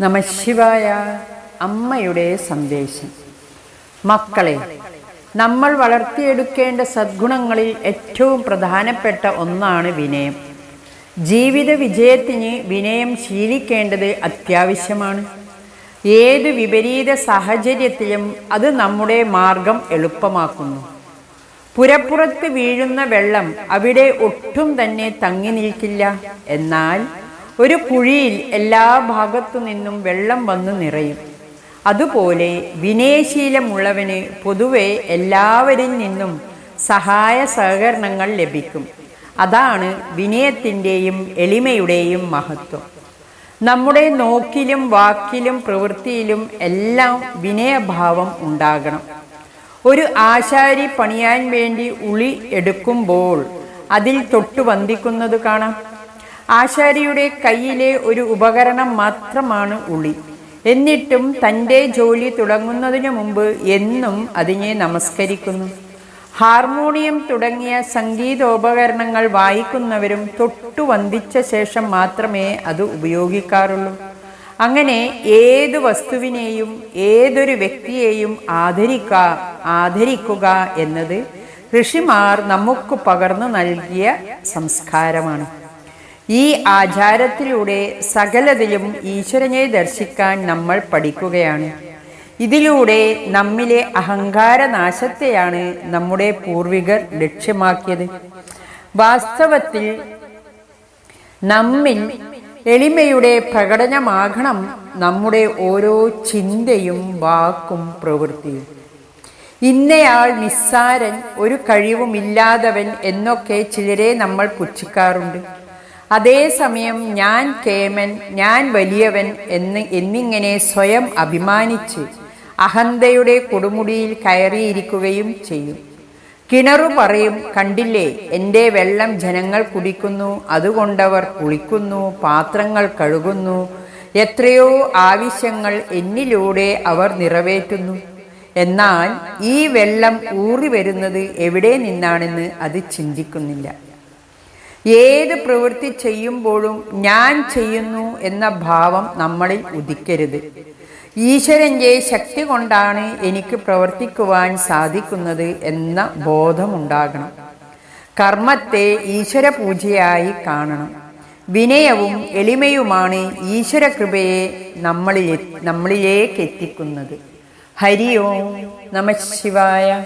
നമശിവായ അമ്മയുടെ സന്ദേശം. മക്കളെ നമ്മൾ വളർത്തിയെടുക്കേണ്ട സദ്ഗുണങ്ങളിൽ ഏറ്റവും പ്രധാനപ്പെട്ട ഒന്നാണ് വിനയം. ജീവിത വിജയത്തിന് വിനയം ശീലിക്കേണ്ടത് അത്യാവശ്യമാണ്. ഏത് വിപരീത സാഹചര്യത്തിലും അത് നമ്മുടെ മാർഗം എളുപ്പമാക്കുന്നു. പുരപ്പുറത്ത് വീഴുന്ന വെള്ളം അവിടെ ഒട്ടും തന്നെ തങ്ങി നിൽക്കില്ല. എന്നാൽ ഒരു കുഴിയിൽ എല്ലാ ഭാഗത്തു നിന്നും വെള്ളം വന്ന് നിറയും. അതുപോലെ വിനയശീലമുള്ളവന് പൊതുവെ എല്ലാവരിൽ നിന്നും സഹായ സഹകരണങ്ങൾ ലഭിക്കും. അതാണ് വിനയത്തിന്റെയും എളിമയുടെയും മഹത്വം. നമ്മുടെ നോക്കിലും വാക്കിലും പ്രവൃത്തിയിലും എല്ലാം വിനയഭാവം ഉണ്ടാകണം. ഒരു ആശാരി പണിയാൻ വേണ്ടി ഉളി എടുക്കുമ്പോൾ അതിൽ തൊട്ടു വന്ദിക്കുന്നത് കാണാം. ആശാരിയുടെ കയ്യിലെ ഒരു ഉപകരണം മാത്രമാണ് ഉളി എന്നിട്ടും തന്റെ ജോലി തുടങ്ങുന്നതിനു മുമ്പ് എന്നും അതിനെ നമസ്കരിക്കുന്നു. ഹാർമോണിയം തുടങ്ങിയ സംഗീതോപകരണങ്ങൾ വായിക്കുന്നവരും തൊട്ടു വന്ദിച്ച ശേഷം മാത്രമേ അത് ഉപയോഗിക്കാറുള്ളൂ. അങ്ങനെ ഏതു വസ്തുവിനെയും ഏതൊരു വ്യക്തിയെയും ആദരിക്ക ആദരിക്കുക എന്നത് ഋഷിമാർ നമുക്ക് പകർന്നു നൽകിയ സംസ്കാരമാണ്. ഈ ആചാരത്തിലൂടെ സകലതിലും ഈശ്വരനെ ദർശിക്കാൻ നമ്മൾ പഠിക്കുകയാണ്. ഇതിലൂടെ നമ്മിലെ അഹങ്കാരനാശത്തെയാണ് നമ്മുടെ പൂർവികർ ലക്ഷ്യമാക്കിയത്. വാസ്തവത്തിൽ നമ്മിൽ എളിമയുടെ പ്രകടനമാകണം നമ്മുടെ ഓരോ ചിന്തയും വാക്കും പ്രവൃത്തിയും. ഇന്നയാൾ നിസ്സാരൻ ഒരു കഴിവുമില്ലാത്തവൻ എന്നൊക്കെ ചിലരെ നമ്മൾ പുച്ഛിക്കാറുണ്ട്. അതേസമയം ഞാൻ കേമൻ ഞാൻ വലിയവൻ എന്ന് എന്നിങ്ങനെ സ്വയം അഭിമാനിച്ച് അഹന്തയുടെ കൊടുമുടിയിൽ കയറിയിരിക്കുകയും ചെയ്യും. കിണറു പറയും കണ്ടില്ലേ എന്റെ വെള്ളം ജനങ്ങൾ കുടിക്കുന്നു അതുകൊണ്ടവർ കുളിക്കുന്നു പാത്രങ്ങൾ കഴുകുന്നു എത്രയോ ആവശ്യങ്ങൾ എന്നിലൂടെ അവർ നിറവേറ്റുന്നു. എന്നാൽ ഈ വെള്ളം ഊറി വരുന്നത് എവിടെ നിന്നാണെന്ന് അത് ചിന്തിക്കുന്നില്ല. ഏത് പ്രവൃത്തി ചെയ്യുമ്പോഴും ഞാൻ ചെയ്യുന്നു എന്ന ഭാവം നമ്മളിൽ ഉദിക്കരുത്. ഈശ്വരന്റെ ശക്തി കൊണ്ടാണ് എനിക്ക് പ്രവർത്തിക്കുവാൻ സാധിക്കുന്നത് എന്ന ബോധമുണ്ടാകണം. കർമ്മത്തെ ഈശ്വര പൂജയായി കാണണം. വിനയവും എളിമയുമാണ് ഈശ്വര കൃപയെ നമ്മളിലെ നമ്മളിലേക്ക് എത്തിക്കുന്നത്. ഹരി ഓം നമ ശിവായ.